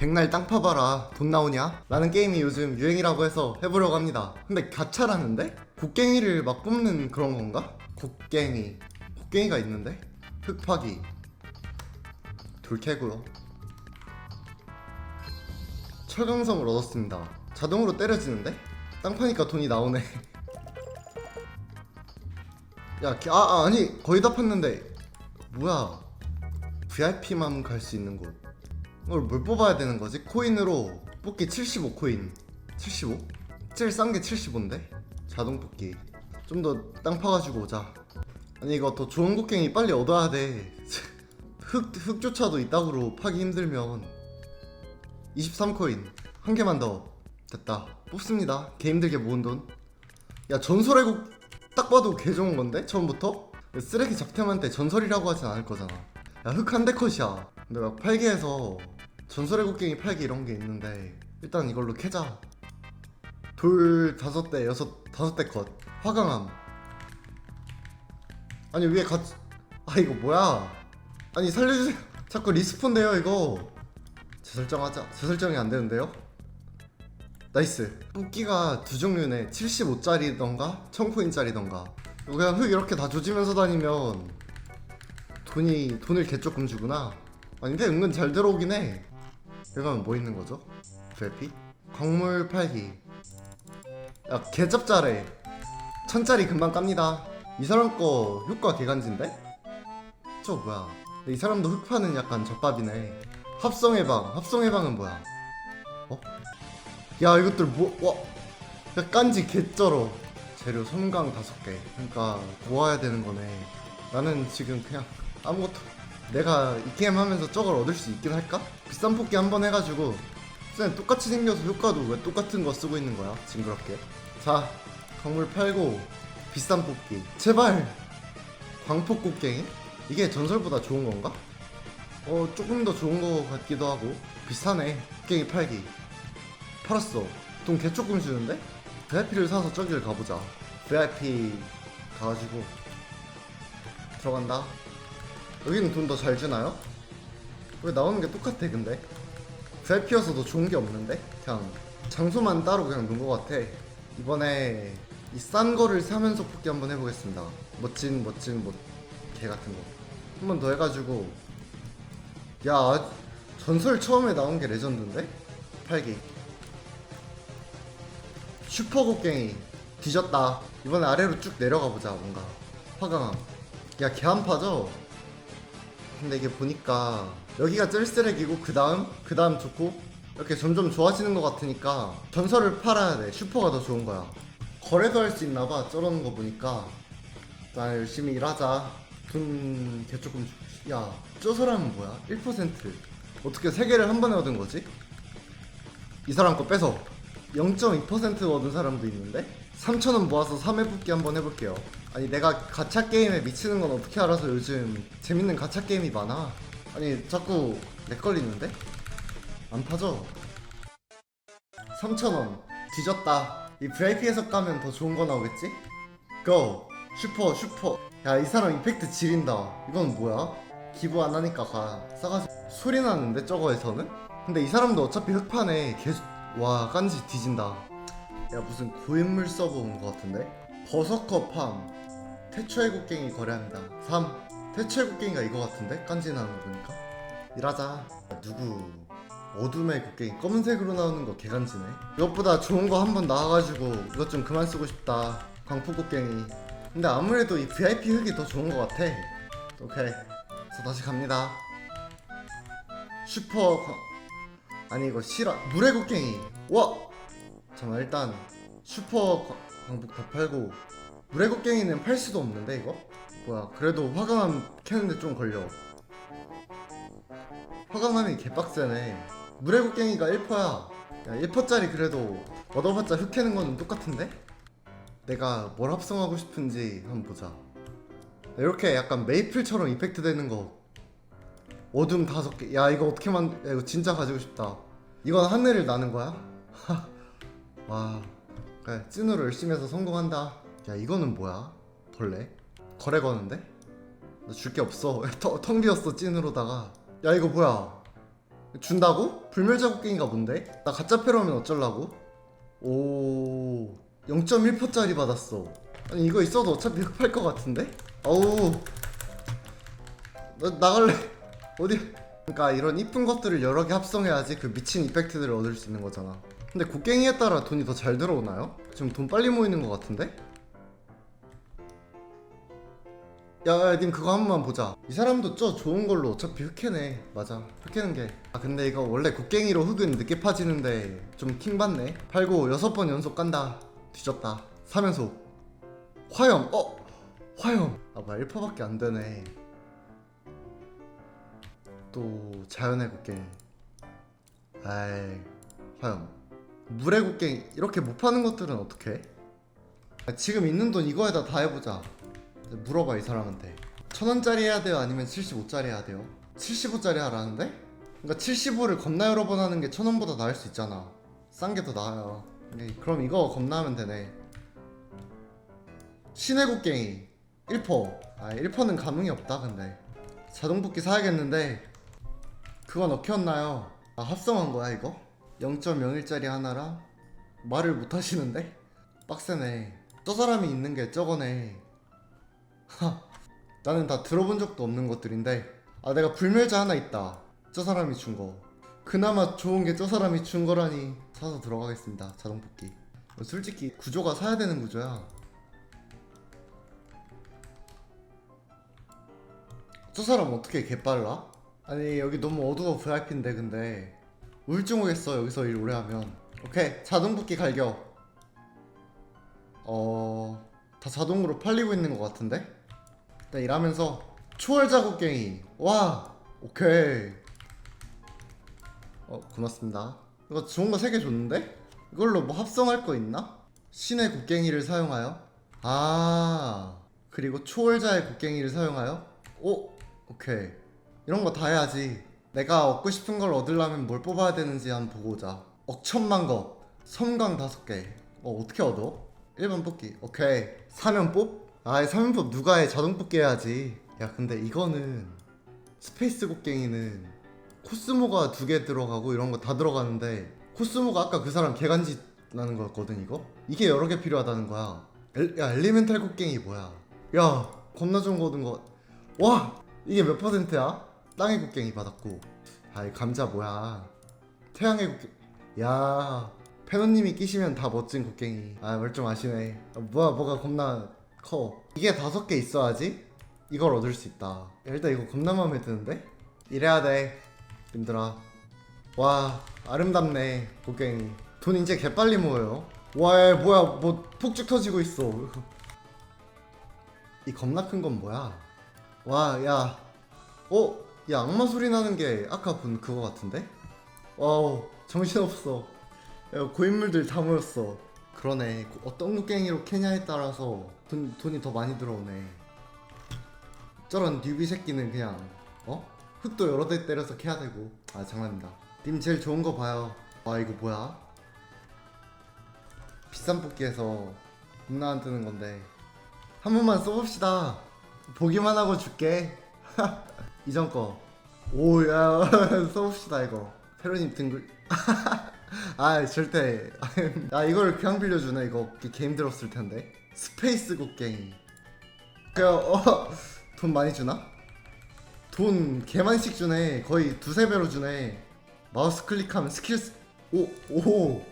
백날 땅 파봐라 돈 나오냐? 라는 게임이 요즘 유행이라고 해서 해보려고 합니다 근데 가차라는데? 곡괭이를 막 뽑는 그런 건가? 곡괭이 곡괭이가 있는데? 흙파기 돌 캐고요 철강섬을 얻었습니다 자동으로 때려지는데? 땅 파니까 돈이 나오네 야, 기- 아, 아 아니 거의 다 팠는데 뭐야 VIP만 갈 수 있는 곳 이걸 뭘 뽑아야 되는 거지? 코인으로 뽑기 75 코인. 75? 제일 싼 게 75인데? 자동 뽑기. 좀 더 땅 파가지고 오자. 아니 이거 더 좋은 곡괭이 빨리 얻어야 돼. 흙, 흙조차도 이따구로 파기 힘들면. 23코인. 한 개만 더. 됐다. 뽑습니다. 개 힘들게 모은 돈야 전설의 곡 딱 봐도 개 좋은 건데? 처음부터? 쓰레기 잡템한테 전설이라고 하진 않을 거잖아. 야 흙 한 대 컷이야. 막 팔기에서 전설의 곡괭이 팔기 이런 게 있는데 일단 이걸로 캐자. 돌 다섯 대 여섯 다섯 대컷. 화강암. 아니 위에 같이 아 이거 뭐야? 아니 살려주세요. 자꾸 리스폰 돼요 이거. 재설정하자 재설정이 안 되는데요? 나이스. 뽑기가 두 종류네. 75짜리던가 1000코인짜리던가. 그냥 흙 이렇게 다 조지면서 다니면 돈이 돈을 개 조금 주구나. 아닌데 은근 잘 들어오긴 해 이러면 뭐 있는 거죠? VIP? 광물 팔기 야 개짭짜래 천짜리 금방 깝니다 이 사람 거 효과 개간지인데? 저 뭐야 이 사람도 흙 파는 약간 젖밥이네 합성의 방 합성의 방은 뭐야? 어? 야 이것들 뭐 와. 야 깐지 개쩔어 재료 섬광 다섯 개 그러니까 모아야 되는 거네 나는 지금 그냥 아무것도 내가 이 게임 하면서 저걸 얻을 수 있긴 할까? 비싼 뽑기 한 번 해가지고. 쌤 똑같이 생겨서 효과도 왜 똑같은 거 쓰고 있는 거야? 징그럽게. 자 광물 팔고 비싼 뽑기. 제발! 광폭 곡괭이? 이게 전설보다 좋은 건가? 어 조금 더 좋은 거 같기도 하고. 비싸네. 곡괭이 팔기. 팔았어. 돈 개 조금 주는데? VIP를 사서 저기를 가보자. VIP 가가지고. 들어간다 여기는 돈 더 잘 주나요? 왜 나오는 게 똑같아 근데? VIP여서 더 좋은 게 없는데? 그냥 장소만 따로 그냥 놓은 것 같아 이번에 이 싼 거를 사면서 뽑기 한번 해보겠습니다 멋진 멋진 뭐개 같은 거 한 번 더 해가지고 야 아- 전설 처음에 나온 게 레전드인데? 팔기 슈퍼 곡괭이 뒤졌다 이번에 아래로 쭉 내려가 보자 뭔가 화강함 야 개한파죠? 근데 이게 보니까 여기가 쓸 쓰레기고 그 다음 그 다음 좋고 이렇게 점점 좋아지는 것 같으니까 전설을 팔아야 돼. 슈퍼가 더 좋은 거야. 거래도 할 수 있나 봐. 저러는 거 보니까 나 열심히 일하자. 돈 개 조금 야저 사람은 뭐야? 1% 어떻게 세 개를 한 번에 얻은 거지? 이 사람 거 빼서 0.2% 얻은 사람도 있는데 3,000원 모아서 3회 뽑기 한번 해볼게요 아니 내가 가챠 게임에 미치는 건 어떻게 알아서 요즘 재밌는 가챠 게임이 많아 아니 자꾸 렉 걸리는데? 안 파죠? 3,000원 뒤졌다 이 VIP에서 까면 더 좋은 거 나오겠지? 고! 슈퍼 슈퍼 야 이 사람 이펙트 지린다 이건 뭐야? 기부 안 하니까 가 싸가지고 소리 나는데 저거에서는? 근데 이 사람도 어차피 흑판에 계속 와 깐지 뒤진다 야 무슨 고인물 서버 온 것 같은데? 버서커 팜. 태초의 곡괭이 거래합니다. 3 태초의 곡괭이가 이거 같은데? 깐지 나는 거 보니까? 일하자. 야, 누구? 어둠의 곡괭이 검은색으로 나오는 거 개간지네. 이것보다 좋은 거 한 번 나와가지고 이것 좀 그만 쓰고 싶다. 광포 곡괭이. 근데 아무래도 이 VIP 흙이 더 좋은 거 같아. 오케이. 자 다시 갑니다. 슈퍼 광... 아니 이거 실화 물의 곡괭이. 와 잠깐 일단 슈퍼 광- 광복 다 팔고 물의 곡괭이는 팔 수도 없는데 이거 뭐야 그래도 화강암 캐는데 좀 걸려 화강암이 개빡세네 물의 곡괭이가 1퍼야 야 1퍼짜리 그래도 얻어봤자 흙 캐는 거는 똑같은데 내가 뭘 합성하고 싶은지 한번 보자 이렇게 약간 메이플처럼 이펙트 되는 거 어둠 다섯 개. 야 이거 어떻게 만? 야 이거 진짜 가지고 싶다. 이건 하늘을 나는 거야? 와, 그래 찐으로 열심히 해서 성공한다. 야 이거는 뭐야? 벌레? 거래 거는데? 나 줄 게 없어. 텅, 텅 비었어 찐으로다가. 야 이거 뭐야? 준다고? 불멸자 곡괭이가 뭔데? 나 가짜 패러면 어쩌려고? 오 0.1%짜리 받았어 아니 이거 있어도 어차피 흡할 것 같은데? 어우 나 나갈래 어디 그러니까 이런 이쁜 것들을 여러 개 합성해야지 그 미친 이펙트들을 얻을 수 있는 거잖아 근데 곡괭이에 따라 돈이 더 잘 들어오나요? 지금 돈 빨리 모이는 것 같은데? 야야 님 그거 한 번만 보자. 이 사람도 저 좋은 걸로. 어차피 흑해네. 맞아. 흑해는 게 아 근데 이거 원래 곡괭이로 흙은 늦게 파지는데 좀 킹받네. 팔고 여섯 번 연속 간다. 뒤졌다. 3연속 화염. 어? 화염. 아 뭐야. 1퍼밖에 안 되네. 또 자연의 곡괭이. 아이 화염 물의 곡괭이 이렇게 못 파는 것들은 어떻게 아, 지금 있는 돈 이거에다 다 해보자. 물어봐 이 사람한테. 천 원짜리 해야 돼요? 아니면 75짜리 해야 돼요? 75짜리 하라는데? 그러니까 75를 겁나 여러 번 하는 게 천 원보다 나을 수 있잖아. 싼 게 더 나아요. 근데 그럼 이거 겁나 하면 되네. 신의 곡괭이. 1퍼. 아 1퍼는 감흥이 없다 근데. 자동 뽑기 사야겠는데 그건 어켰나요? 아 합성한 거야 이거? 0.01짜리 하나랑 말을 못 하시는데? 빡세네. 저 사람이 있는 게 저거네. 하, 나는 다 들어본 적도 없는 것들인데. 아 내가 불멸자 하나 있다. 저 사람이 준 거. 그나마 좋은 게 저 사람이 준 거라니. 사서 들어가겠습니다 자동 뽑기. 솔직히 구조가 사야 되는 구조야. 저 사람 어떻게 개빨라? 아니 여기 너무 어두워 VIP인데 근데 우울증 오겠어 여기서 일 오래 하면. 오케이 자동 뽑기 갈겨. 어... 다 자동으로 팔리고 있는 것 같은데? 일단 일하면서 초월자 곡괭이 와 오케이. 어 고맙습니다. 이거 좋은 거 3개 줬는데? 이걸로 뭐 합성할 거 있나? 신의 곡괭이를 사용하여? 아 그리고 초월자의 곡괭이를 사용하여? 오 오케이. 이런 거 다 해야지 내가 얻고 싶은 걸 얻으려면 뭘 뽑아야 되는지 한번 보고 오자. 억천만 거. 섬광 다섯 개. 어, 어떻게 얻어? 1번 뽑기. 오케이. 사면 뽑? 아이 사면 뽑 누가 해? 자동 뽑기 해야지. 야 근데 이거는 스페이스 곡괭이는 코스모가 두 개 들어가고 이런 거 다 들어가는데 코스모가 아까 그 사람 개간지 나는 거였거든 이거? 이게 여러 개 필요하다는 거야. 엘, 야 엘리멘탈 곡괭이 뭐야? 야 겁나 좋은 거 얻은 거 와! 이게 몇 퍼센트야? 땅의 곡괭이 받았고 아이 감자 뭐야? 태양의 곡괭이. 야 페노님이 끼시면 다 멋진 곡괭이. 아 멀쩡하시네 아, 뭐야 뭐가 겁나 커. 이게 다섯 개 있어야지 이걸 얻을 수 있다. 야, 일단 이거 겁나 마음에 드는데? 이래야 돼 님들아. 와 아름답네 곡괭이. 돈 이제 개빨리 모여요. 와 야, 뭐야 뭐 폭죽 터지고 있어. 이 겁나 큰 건 뭐야? 와 야. 어? 야 악마 소리 나는 게 아까 본 그거 같은데? 와우 정신없어. 야 고인물들 다 모였어. 그러네. 고- 어떤 곡괭이로 캐냐에 따라서 돈, 돈이 더 많이 들어오네. 저런 뉴비 새끼는 그냥 어? 흙도 여러 대 때려서 캐야 되고. 아 장난입니다. 님 제일 좋은 거 봐요. 와 이거 뭐야? 비싼 뽑기에서 겁나 안 뜨는 건데. 한 번만 써봅시다. 보기만 하고 줄게 이전 거 오 야 써봅시다 이거 페로님 등글 아 절대 아 이걸 그냥 빌려주네 이거 게임 들었을 텐데 스페이스 곡괭이 그 어 돈 많이 주나? 돈 개만씩 주네 거의 두세 배로 주네 마우스 클릭하면 스킬 스... 오! 오!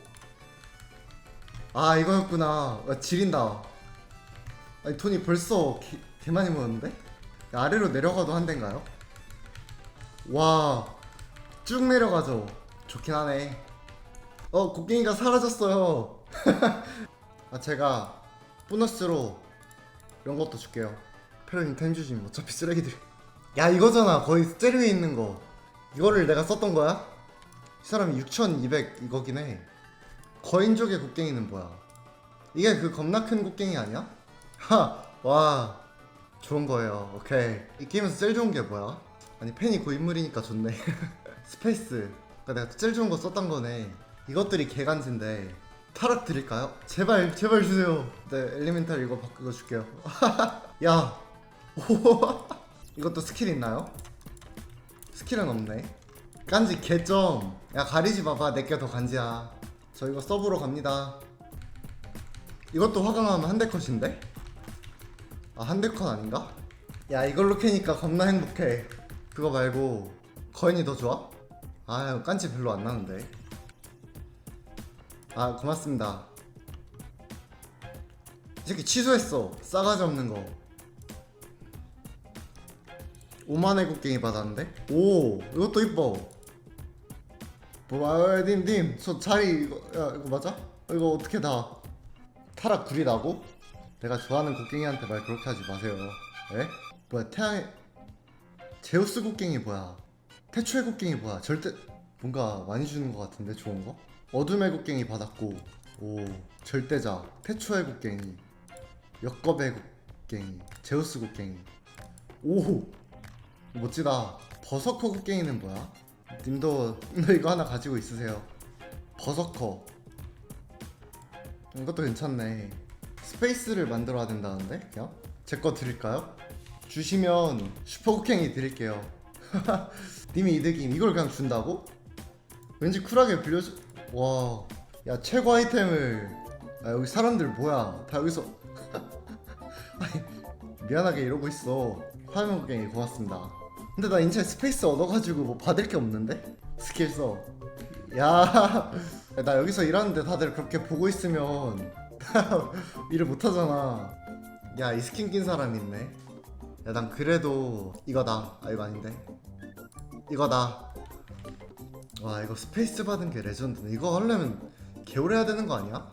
아 이거였구나 와, 지린다 아니 돈이 벌써 개, 개 많이 모였는데? 아래로 내려가도 한 대인가요? 와 쭉 내려가죠 좋긴 하네. 어 곡괭이가 사라졌어요. 아 제가 보너스로 이런 것도 줄게요. 템 주시면 어차피 쓰레기들. 야 이거잖아. 거의 제일 위에 있는 거. 이거를 내가 썼던 거야? 이 사람이 6200 이거긴 해. 거인족의 곡괭이는 뭐야? 이게 그 겁나 큰 곡괭이 아니야? 하 와. 좋은 거예요. 오케이. 이 게임에서 제일 좋은 게 뭐야? 아니 펜이 고인물이니까 좋네. 스페이스 그러니까 내가 제일 좋은 거 썼던 거네. 이것들이 개간지인데 타락 드릴까요? 제발 제발 주세요. 네 엘리멘탈 이거 바꾸고 줄게요. 야 오, 이것도 스킬 있나요? 스킬은 없네. 간지 개점 야 가리지 마봐. 내게 더 간지야. 저 이거 서브로 갑니다. 이것도 화강하면 한 대 컷인데? 아 한 대 컷 아닌가? 야 이걸로 캐니까 겁나 행복해 그거 말고 거인이 더 좋아? 아 깐지 별로 안 나는데 아 고맙습니다 이 새끼 취소했어 싸가지 없는 거 5만의 곡괭이 받았는데? 오 이것도 이뻐 뭐, 님, 저 자리 이거, 야, 이거 맞아? 이거 어떻게 다 타락 구리 나고? 내가 좋아하는 곡괭이한테 말 그렇게 하지 마세요. 에? 뭐야, 태양의 제우스 곡괭이 뭐야? 태초의 곡괭이 뭐야? 절대 뭔가 많이 주는 것 같은데 좋은 거? 어둠의 곡괭이 받았고, 오 절대자, 태초의 곡괭이, 역겁의 곡괭이, 제우스 곡괭이, 오 멋지다. 버서커 곡괭이는 뭐야? 님도 님도 이거 하나 가지고 있으세요. 버서커. 이것도 괜찮네. 스페이스를 만들어야 된다는데? 그냥? 제 거 드릴까요? 주시면 슈퍼 곡괭이 드릴게요. 님이 이득임. 이걸 그냥 준다고? 왠지 쿨하게 빌려줘. 와, 야 최고 아이템을. 아 여기 사람들 뭐야? 다 여기서. 아니, 미안하게 이러고 있어. 화면 곡괭이 고맙습니다. 근데 나 인체 스페이스 얻어가지고 뭐 받을 게 없는데? 스킬 써. 야, 야, 나 여기서 일하는데 다들 그렇게 보고 있으면 일을 못 하잖아. 야, 이 스킨 낀 사람 있네. 야, 난 그래도 이거다. 아, 이거 아닌데. 이거다. 와, 이거 스페이스 받은 게 레전드네. 이거 하려면 개오래 해야 되는 거 아니야?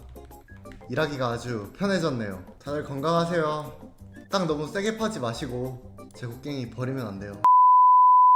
일하기가 아주 편해졌네요. 다들 건강하세요. 땅 너무 세게 파지 마시고 제 곡괭이 버리면 안 돼요.